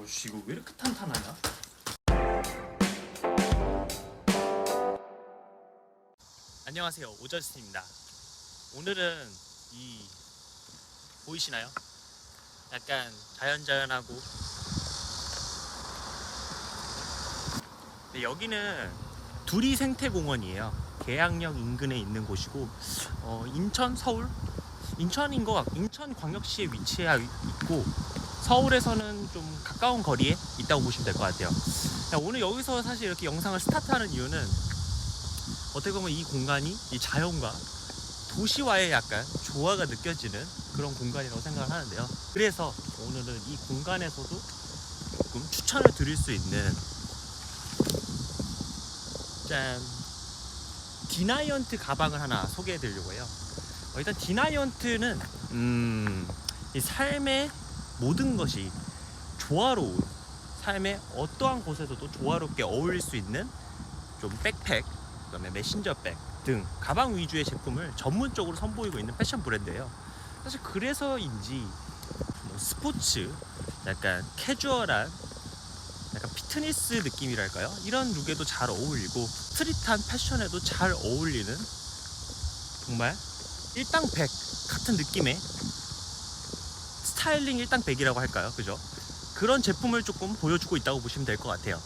어씨 이거 왜 이렇게 탄탄하냐? 안녕하세요 오저스입니다. 오늘은 이 보이시나요? 약간 자연자연하고 네, 여기는 두리 생태공원이에요. 계양역 인근에 있는 곳이고 어, 인천 서울 인천인 것 같고 인천광역시에 위치해 있고 서울에서는 좀 가까운 거리에 있다고 보시면 될 것 같아요. 야, 오늘 여기서 사실 이렇게 영상을 스타트하는 이유는 어떻게 보면 이 공간이 이 자연과 도시와의 약간 조화가 느껴지는 그런 공간이라고 생각을 하는데요. 그래서 오늘은 이 공간에서도 조금 추천을 드릴 수 있는 짠 디나이언트 가방을 하나 소개해 드리려고 해요. 어, 일단 디나이언트는 음, 이 삶의 모든 것이 조화로운 삶의 어떠한 곳에서도 조화롭게 어울릴 수 있는 좀 백팩, 그다음에 메신저백 등 가방 위주의 제품을 전문적으로 선보이고 있는 패션 브랜드예요. 사실 그래서인지 뭐 스포츠, 약간 캐주얼한, 약간 피트니스 느낌이랄까요? 이런 룩에도 잘 어울리고 스트릿한 패션에도 잘 어울리는 정말 일당백 같은 느낌의 스타일링 일당백이라고 할까요? 그죠? 그런 제품을 조금 보여주고 있다고 보시면 될 것 같아요.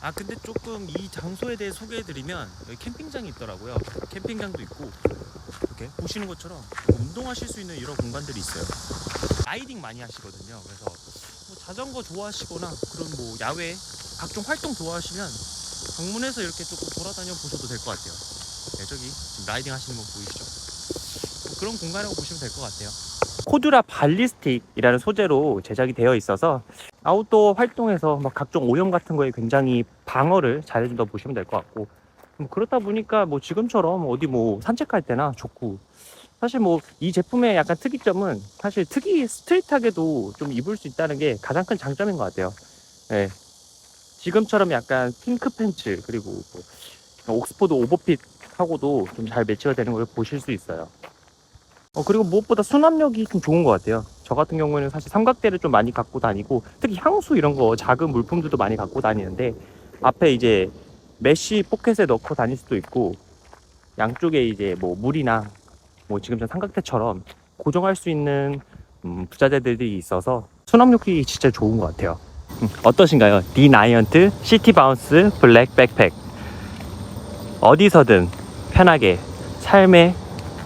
아 근데 조금 이 장소에 대해 소개해드리면 여기 캠핑장이 있더라고요. 캠핑장도 있고 이렇게 보시는 것처럼 운동하실 수 있는 이런 공간들이 있어요. 라이딩 많이 하시거든요. 그래서 뭐 자전거 좋아하시거나 그런 뭐 야외 각종 활동 좋아하시면 방문해서 이렇게 조금 돌아다녀 보셔도 될 것 같아요. 네, 저기 라이딩 하시는 분 보이시죠? 뭐 그런 공간이라고 보시면 될 것 같아요. 코드라 발리스틱이라는 소재로 제작이 되어 있어서 아웃도어 활동에서 막 각종 오염 같은 거에 굉장히 방어를 잘 해준다 고 보시면 될 것 같고 뭐 그렇다 보니까 뭐 지금처럼 어디 뭐 산책할 때나 좋고 사실 뭐 이 제품의 약간 특이점은 사실 특이 스트릿하게도 좀 입을 수 있다는 게 가장 큰 장점인 것 같아요. 예. 지금처럼 약간 핑크 팬츠 그리고 뭐 옥스포드 오버핏 하고도 좀 잘 매치가 되는 걸 보실 수 있어요. 어, 그리고 무엇보다 수납력이 좀 좋은 것 같아요. 저 같은 경우에는 사실 삼각대를 좀 많이 갖고 다니고, 특히 향수 이런 거 작은 물품들도 많이 갖고 다니는데, 앞에 이제 메쉬 포켓에 넣고 다닐 수도 있고, 양쪽에 이제 뭐 물이나, 뭐 지금 전 삼각대처럼 고정할 수 있는 음, 부자재들이 있어서 수납력이 진짜 좋은 것 같아요. 음, 어떠신가요? 디나이언트 시티 바운스 블랙 백팩. 어디서든 편하게 삶에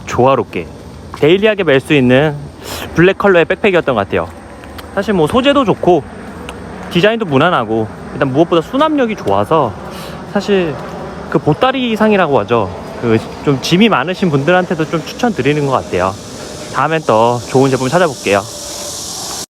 조화롭게 데일리하게 멜 수 있는 블랙 컬러의 백팩이었던 것 같아요. 사실 뭐 소재도 좋고 디자인도 무난하고 일단 무엇보다 수납력이 좋아서 사실 그 보따리 상이라고 하죠. 그 좀 짐이 많으신 분들한테도 좀 추천드리는 것 같아요. 다음엔 또 좋은 제품 찾아볼게요.